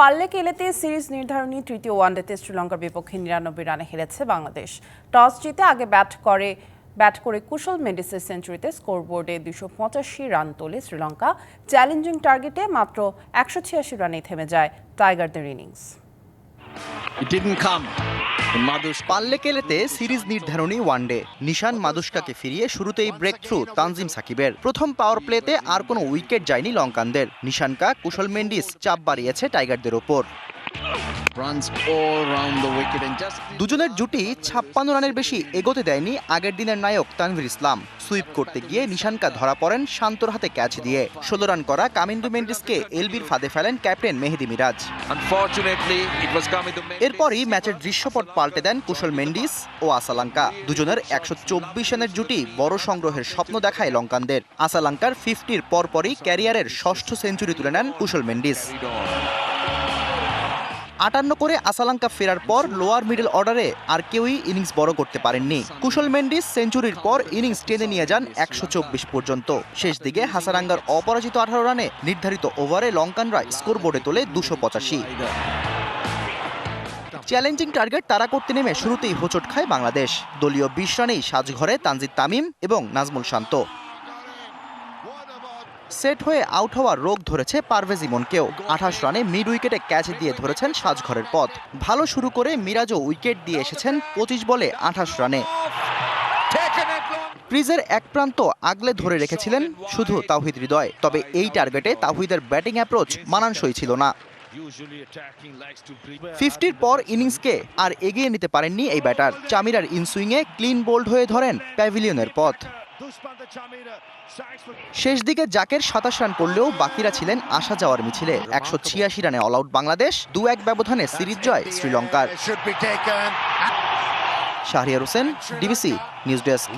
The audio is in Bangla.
পাল্লে কেলেতে সিরিজ নির্ধারণী তৃতীয় ওয়ানডেতে শ্রীলঙ্কার বিপক্ষে নিরানব্বই রানে হেরেছে বাংলাদেশ। টস জিতে আগে ব্যাট করে ব্যাট করে কুশল মেন্ডিসের সেঞ্চুরিতে স্কোরবোর্ডে দুশো পঁচাশি রান তোলে শ্রীলঙ্কা। চ্যালেঞ্জিং টার্গেটে মাত্র একশো ছিয়াশি রানে থেমে যায় টাইগারদের ইনিংস। মাদুস পাল্লে কেলেতে সিরিজ নির্ধারণী ওয়ানডে নিশান মাদুসকাকে ফিরিয়ে শুরুতেই ব্রেক থ্রু তানজিম সাকিবের। প্রথম পাওয়ার প্লেতে আর কোনো উইকেট যায়নি লঙ্কানদের। নিশানকা কুশল মেন্ডিস চাপ বাড়িয়েছে টাইগারদের ওপর। দুজনের জুটি ছাপ্পান্ন রানের বেশি এগোতে দেয়নি আগের দিনের নায়ক তানভীর ইসলাম। সুইপ করতে গিয়ে নিশানকা ধরা পড়েন শান্তর হাতে ক্যাচ দিয়ে। ষোলো রান করা কামিন্দু মেন্ডিসকে এলবির ফাঁদে ফেলেন ক্যাপ্টেন মেহেদি মিরাজ. এরপরই ম্যাচের দৃশ্যপট পাল্টে দেন কুশল মেন্ডিস ও আসালাঙ্কা। দুজনের একশো চব্বিশ রানের জুটি বড় সংগ্রহের স্বপ্ন দেখায় লঙ্কানদের। আসালাঙ্কার ফিফটির পরপরই ক্যারিয়ারের ষষ্ঠ সেঞ্চুরি তুলে নেন কুশল মেন্ডিস। আটান্ন করে আসালাঙ্কা ফেরার পর লোয়ার মিডল অর্ডারে আর কেউই ইনিংস বড় করতে পারেননি। কুশল মেন্ডিস সেঞ্চুরির পর ইনিংস টেনে নিয়ে যান একশো চব্বিশ পর্যন্ত। শেষ দিকে হাসারাঙ্গার অপরাজিত আঠারো রানে নির্ধারিত ওভারে লঙ্কানরা স্কোর বোর্ডে তোলে দুশো পঁচাশি। চ্যালেঞ্জিং টার্গেট তারা করতে নেমে শুরুতেই হোঁচট খায় বাংলাদেশ। দলীয় বিশ রানেই সাজঘরে তানজিদ তামিম এবং নাজমুল শান্ত। সেট হয়ে আউট হওয়ার রোগ ধরেছে পারভেজ ইমনকেও। আঠাশ রানে মিড উইকেটে ক্যাচ দিয়ে ধরেছেন সাজঘরের পথ। ভালো শুরু করে মিরাজও উইকেট দিয়ে এসেছেন পঁচিশ বলে আঠাশ রানে। ক্রিজের এক প্রান্ত আগলে ধরে রেখেছিলেন শুধু তাওহিদ হৃদয়, তবে এই টার্গেটে তাওহিদের ব্যাটিং অ্যাপ্রোচ মানানসই ছিল না. ফিফটির পর ইনিংসকে আর এগিয়ে নিতে পারেননি এই ব্যাটার। চামিরার ইনসুইংয়ে ক্লিন বোল্ড হয়ে ধরেন প্যাভিলিয়নের পথ। শেষ দিকে জাকের সাতাশ রান করলেও বাকিরা ছিলেন আসা যাওয়ার মিছিলে। একশো ছিয়াশি রানে অল আউট বাংলাদেশ দু এক ব্যবধানে সিরিজ জয় শ্রীলঙ্কার. Shahriar Hossain DBC news desk.